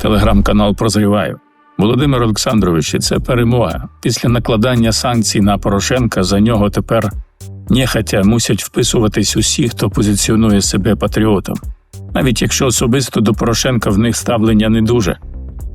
Телеграм-канал Прозріваю. Володимир Олександрович, це перемога. Після накладання санкцій на Порошенка за нього тепер нехатя мусять вписуватись усі, хто позиціонує себе патріотом, навіть якщо особисто до Порошенка в них ставлення не дуже,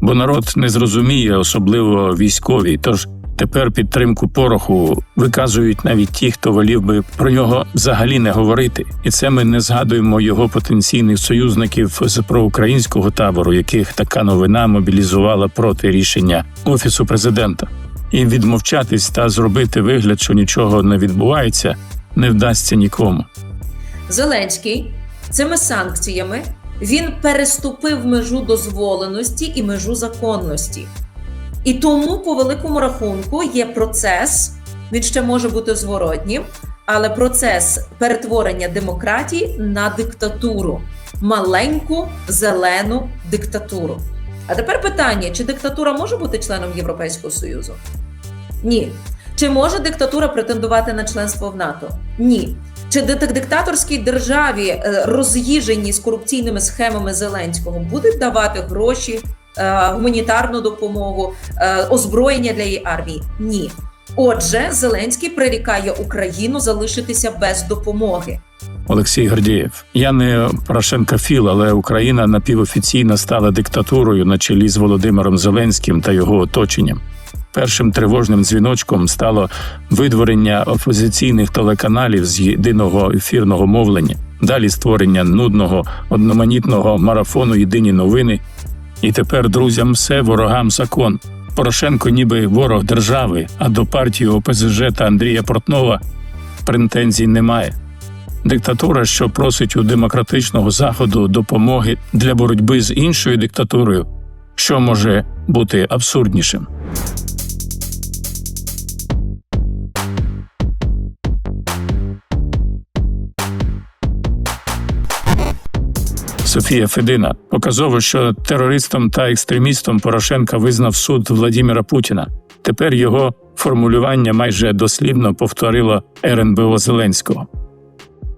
бо народ не зрозуміє, особливо військові. Тож тепер підтримку пороху виказують навіть ті, хто волів би про нього взагалі не говорити, і це ми не згадуємо його потенційних союзників з проукраїнського табору, яких така новина мобілізувала проти рішення офісу президента. І відмовчатись та зробити вигляд, що нічого не відбувається, не вдасться нікому. Зеленський цими санкціями він переступив межу дозволеності і межу законності. І тому, по великому рахунку, є процес, він ще може бути зворотнім, але процес перетворення демократії на диктатуру, маленьку зелену диктатуру. А тепер питання: чи диктатура може бути членом Європейського Союзу? Ні. Чи може диктатура претендувати на членство в НАТО? Ні. Чи диктаторській державі, е, роз'їжені з корупційними схемами Зеленського, будуть давати гроші, гуманітарну допомогу, е, озброєння для її армії? Ні. Отже, Зеленський прирікає Україну залишитися без допомоги. Олексій Гордієв. Я не Порошенкофіл, але Україна напівофіційно стала диктатурою на чолі з Володимиром Зеленським та його оточенням. Першим тривожним дзвіночком стало видворення опозиційних телеканалів з єдиного ефірного мовлення, далі створення нудного одноманітного марафону Єдині новини. І тепер друзям все ворогам закон. Порошенко, ніби ворог держави, а до партії ОПЗЖ та Андрія Портнова претензій немає. Диктатура, що просить у демократичного заходу допомоги для боротьби з іншою диктатурою, що може бути абсурднішим. Софія Федина показово, що терористом та екстремістом Порошенка визнав суд Владіміра Путіна. Тепер його формулювання майже дослівно повторило РНБО Зеленського.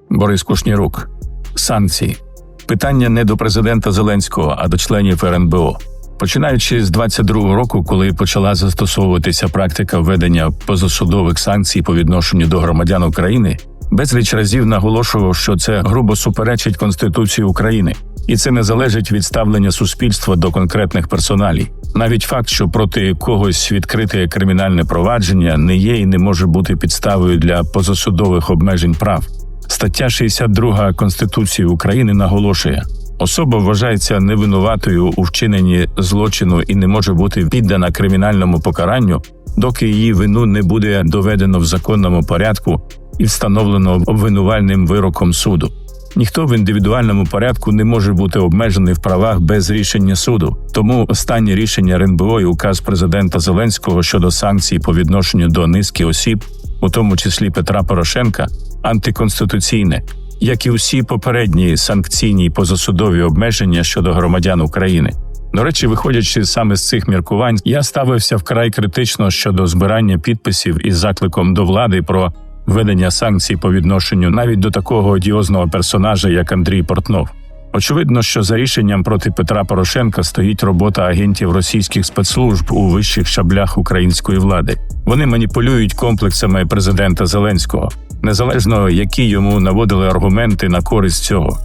Борис Кушнірук. Санкції. Питання не до президента Зеленського, а до членів РНБО. Починаючи з 22-го року, коли почала застосовуватися практика введення позасудових санкцій по відношенню до громадян України, безліч разів наголошував, що це грубо суперечить Конституції України, і це не залежить від ставлення суспільства до конкретних персоналій. Навіть факт, що проти когось відкрите кримінальне провадження, не є і не може бути підставою для позасудових обмежень прав. Стаття 62 Конституції України наголошує. Особа вважається невинуватою у вчиненні злочину і не може бути піддана кримінальному покаранню, доки її вину не буде доведено в законному порядку і встановлено обвинувальним вироком суду. Ніхто в індивідуальному порядку не може бути обмежений в правах без рішення суду. Тому останнє рішення РНБО і указ президента Зеленського щодо санкцій по відношенню до низки осіб, у тому числі Петра Порошенка, антиконституційне, як і усі попередні санкційні й позасудові обмеження щодо громадян України. До речі, виходячи саме з цих міркувань, я ставився вкрай критично щодо збирання підписів із закликом до влади про введення санкцій по відношенню навіть до такого одіозного персонажа, як Андрій Портнов. Очевидно, що за рішенням проти Петра Порошенка стоїть робота агентів російських спецслужб у вищих щаблях української влади. Вони маніпулюють комплексами президента Зеленського, незалежно які йому наводили аргументи на користь цього.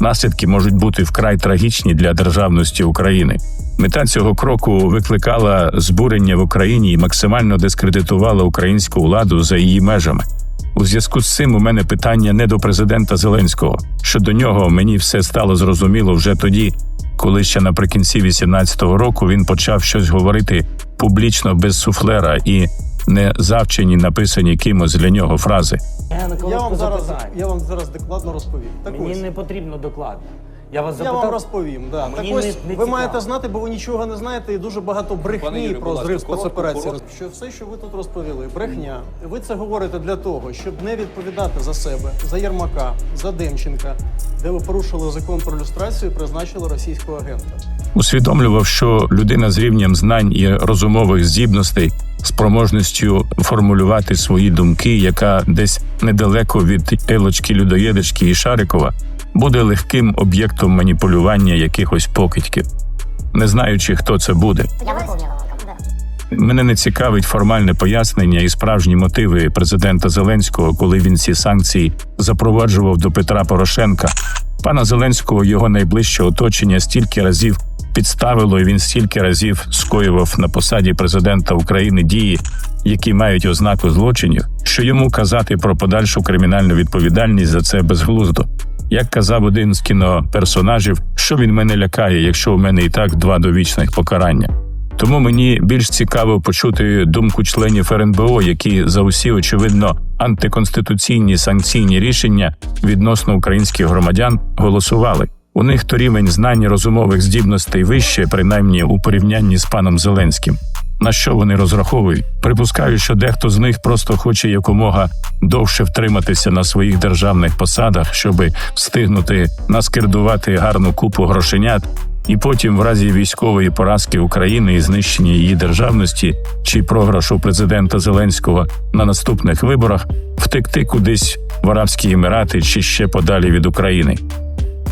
Наслідки можуть бути вкрай трагічні для державності України. Мета цього кроку викликала збурення в Україні і максимально дискредитувала українську владу за її межами. У зв'язку з цим у мене питання не до президента Зеленського. Щодо нього мені все стало зрозуміло вже тоді, коли ще наприкінці 18-го року він почав щось говорити публічно без суфлера і не завчені написані кимось для нього фрази. Я Я вам зараз я вам зараз докладно розповім. Так Мені ось, не потрібно докладно. Я вас я вам розповім. Да. Так ось не- не ви цікаво. маєте знати, бо ви нічого не знаєте, і дуже багато брехні Юрію, про будь ласка, зрив коротко, спецоперації. коротко. Що все, що ви тут розповіли, брехня. Ви це говорите для того, щоб не відповідати за себе, за Єрмака, за Демченка, де ви порушили закон про люстрацію і призначили російського агента. усвідомлював, що людина з рівнем знань і розумових здібностей, спроможністю формулювати свої думки, яка десь недалеко від Елочки Людоєдички і Шарикова, буде легким об'єктом маніпулювання якихось покидьків. не знаючи, хто це буде. Мене не цікавить формальне пояснення і справжні мотиви президента Зеленського, коли він ці санкції запроваджував до Петра Порошенка. Пана Зеленського його найближче оточення стільки разів підставило, і він стільки разів скоював на посаді президента України дії, які мають ознаку злочинів, що йому казати про подальшу кримінальну відповідальність за це безглуздо. Як казав один з кіноперсонажів, що він мене лякає, якщо у мене і так два довічних покарання. Тому мені більш цікаво почути думку членів РНБО, які за усі очевидно антиконституційні санкційні рішення відносно українських громадян голосували. У них то рівень знань розумових здібностей вище, принаймні у порівнянні з паном Зеленським. На що вони розраховують? Припускаю, що дехто з них просто хоче якомога довше втриматися на своїх державних посадах, щоби встигнути наскердувати гарну купу грошенят і потім, в разі військової поразки України і знищення її державності чи програшу президента Зеленського на наступних виборах, втекти кудись в Арабські Емірати чи ще подалі від України.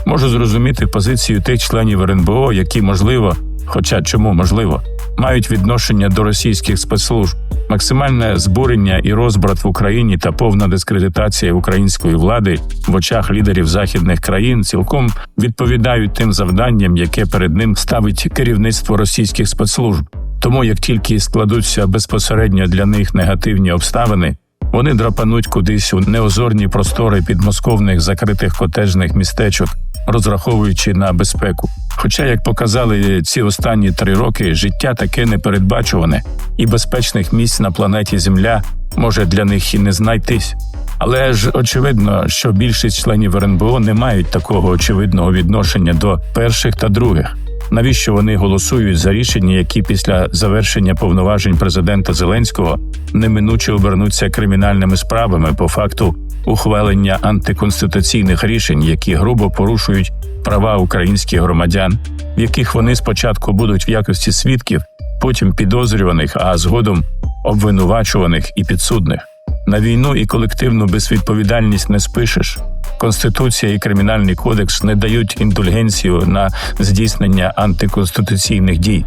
Можу зрозуміти позицію тих членів РНБО, які можливо, хоча чому можливо, мають відношення до російських спецслужб, максимальне збурення і розбрат в Україні та повна дискредитація української влади в очах лідерів західних країн цілком відповідають тим завданням, яке перед ним ставить керівництво російських спецслужб. Тому як тільки складуться безпосередньо для них негативні обставини, вони драпануть кудись у неозорні простори підмосковних закритих котежних містечок, розраховуючи на безпеку. Хоча, як показали ці останні три роки, життя таке непередбачуване, і безпечних місць на планеті Земля може для них і не знайтись. Але ж очевидно, що більшість членів РНБО не мають такого очевидного відношення до перших та других. Навіщо вони голосують за рішення, які після завершення повноважень президента Зеленського неминуче обернуться кримінальними справами по факту ухвалення антиконституційних рішень, які грубо порушують права українських громадян, в яких вони спочатку будуть в якості свідків, потім підозрюваних, а згодом обвинувачуваних і підсудних. На війну і колективну безвідповідальність не спишеш. Конституція і кримінальний кодекс не дають індульгенцію на здійснення антиконституційних дій.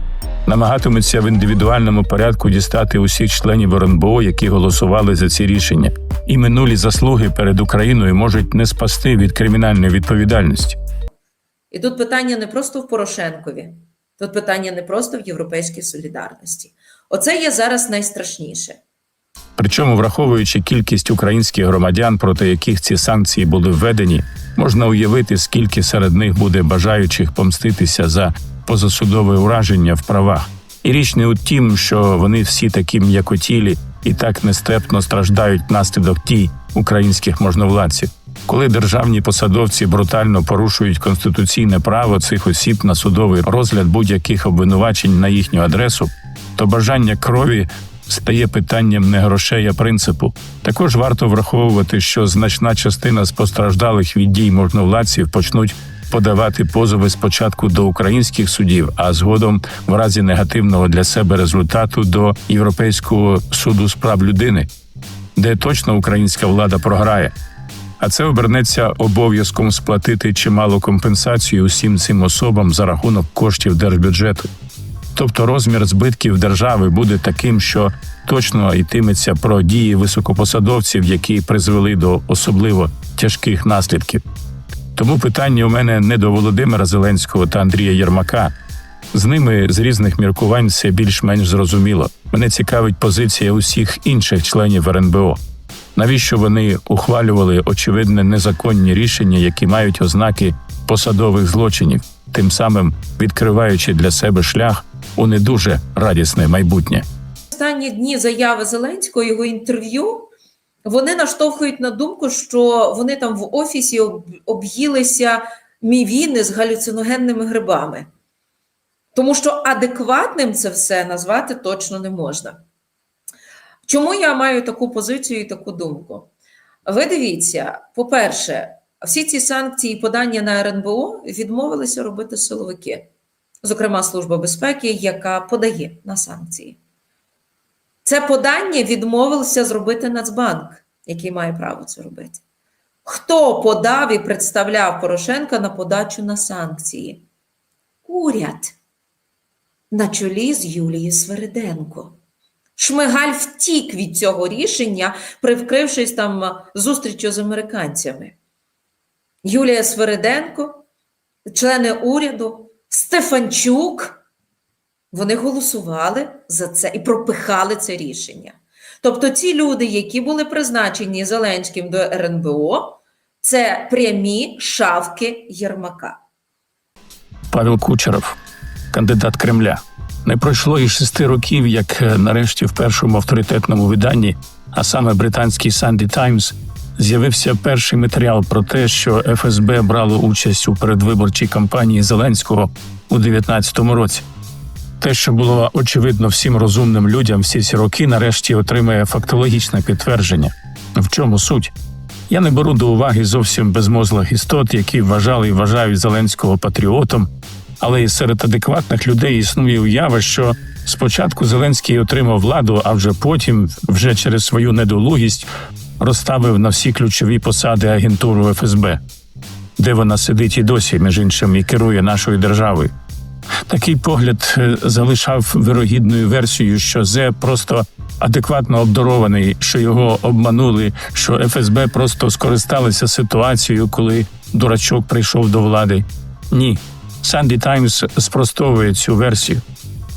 Намагатимуться в індивідуальному порядку дістати усіх членів РНБО, які голосували за ці рішення, і минулі заслуги перед Україною можуть не спасти від кримінальної відповідальності. І тут питання не просто в Порошенкові, тут питання не просто в європейській солідарності. Оце є зараз найстрашніше. Причому, враховуючи кількість українських громадян, проти яких ці санкції були введені, можна уявити, скільки серед них буде бажаючих помститися за позасудове ураження в правах. І річ не у тім, що вони всі такі м'якотілі і так нестерпно страждають внаслідок дій українських можновладців. Коли державні посадовці брутально порушують конституційне право цих осіб на судовий розгляд будь-яких обвинувачень на їхню адресу, то бажання крові стає питанням не грошей, а принципу. Також варто враховувати, що значна частина з постраждалих від дій можновладців почнуть подавати позови спочатку до українських судів, а згодом, в разі негативного для себе результату, до Європейського суду з прав людини, де точно українська влада програє. А це обернеться обов'язком сплатити чималу компенсацію усім цим особам за рахунок коштів держбюджету. Тобто розмір збитків держави буде таким, що точно йтиметься про дії високопосадовців, які призвели до особливо тяжких наслідків. Тому питання у мене не до Володимира Зеленського та Андрія Єрмака. З ними з різних міркувань все більш-менш зрозуміло. Мене цікавить позиція усіх інших членів РНБО. Навіщо вони ухвалювали очевидне незаконні рішення, які мають ознаки посадових злочинів, тим самим відкриваючи для себе шлях у не дуже радісне майбутнє. Останні дні заяви Зеленського, його інтерв'ю, вони наштовхують на думку, що вони там в офісі об'їлися мівіни з галюциногенними грибами. Тому що адекватним це все назвати точно не можна. Чому я маю таку позицію і таку думку? Ви дивіться, по-перше, всі ці санкції і подання на РНБО відмовилися робити силовики, зокрема Служба безпеки, яка подає на санкції. Це подання відмовився зробити Нацбанк, який має право це робити. Хто подав і представляв Порошенка на подачу на санкції? Уряд. на чолі з Юлією Свериденко. Шмигаль втік від цього рішення, привкрившись там зустрічю з американцями. Юлія Свериденко, члени уряду, Стефанчук, вони голосували за це і пропихали це рішення. Тобто ці люди, які були призначені Зеленським до РНБО, це прямі шавки Єрмака. Павел Кучеров, кандидат Кремля. Не пройшло і шести років, як е, нарешті в першому авторитетному виданні, а саме британський Sunday Times, з'явився перший матеріал про те, що ФСБ брало участь у передвиборчій кампанії Зеленського у 2019 році. Те, що було очевидно всім розумним людям всі ці роки, нарешті отримає фактологічне підтвердження. В чому суть? Я не беру до уваги зовсім безмозлих істот, які вважали і вважають Зеленського патріотом, але і серед адекватних людей існує уява, що спочатку Зеленський отримав владу, а вже потім, вже через свою недолугість, розставив на всі ключові посади агентуру ФСБ, де вона сидить і досі, між іншим, і керує нашою державою. Такий погляд е, залишав вирогідною версією, що Зе просто адекватно обдарований, що його обманули, що ФСБ просто скористалися ситуацією, коли дурачок прийшов до влади. Ні, Санді Таймс спростовує цю версію.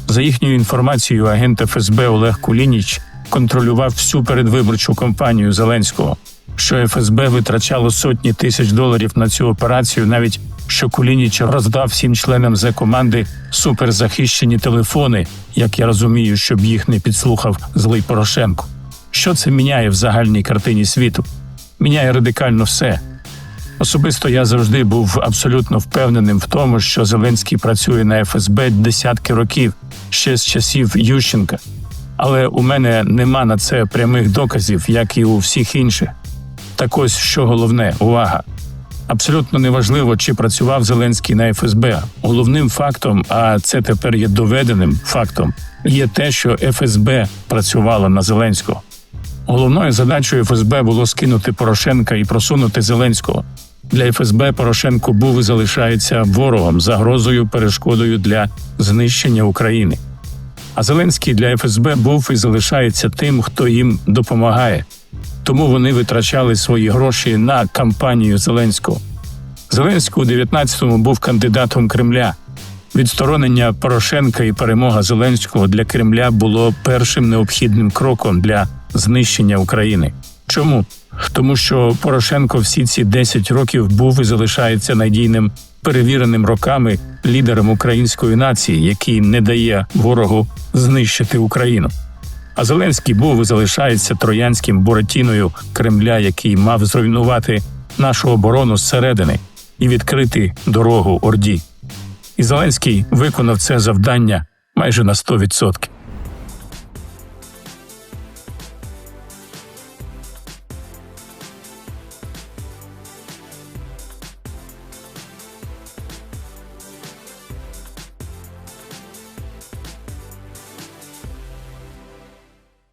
За їхньою інформацією, агент ФСБ Олег Кулініч контролював всю передвиборчу кампанію Зеленського, що ФСБ витрачало сотні тисяч доларів на цю операцію, навіть що Кулініч роздав всім членам зе команди суперзахищені телефони, як я розумію, щоб їх не підслухав злий Порошенко. Що це міняє в загальній картині світу? Міняє радикально все. Особисто я завжди був абсолютно впевненим в тому, що Зеленський працює на ФСБ десятки років ще з часів Ющенка. Але у мене нема на це прямих доказів, як і у всіх інших. Так ось що головне увага. Абсолютно неважливо, чи працював Зеленський на ФСБ. Головним фактом, а це тепер є доведеним фактом, є те, що ФСБ працювала на Зеленського. Головною задачею ФСБ було скинути Порошенка і просунути Зеленського. Для ФСБ Порошенко був і залишається ворогом, загрозою, перешкодою для знищення України. А Зеленський для ФСБ був і залишається тим, хто їм допомагає. Тому вони витрачали свої гроші на кампанію Зеленського. Зеленський у 19-му був кандидатом Кремля. Відсторонення Порошенка і перемога Зеленського для Кремля було першим необхідним кроком для знищення України. Чому? Тому що Порошенко всі ці 10 років був і залишається надійним перевіреним роками лідером української нації, який не дає ворогу знищити Україну. А Зеленський був і залишається троянським Буратіною Кремля, який мав зруйнувати нашу оборону зсередини і відкрити дорогу Орді. І Зеленський виконав це завдання майже на 100%.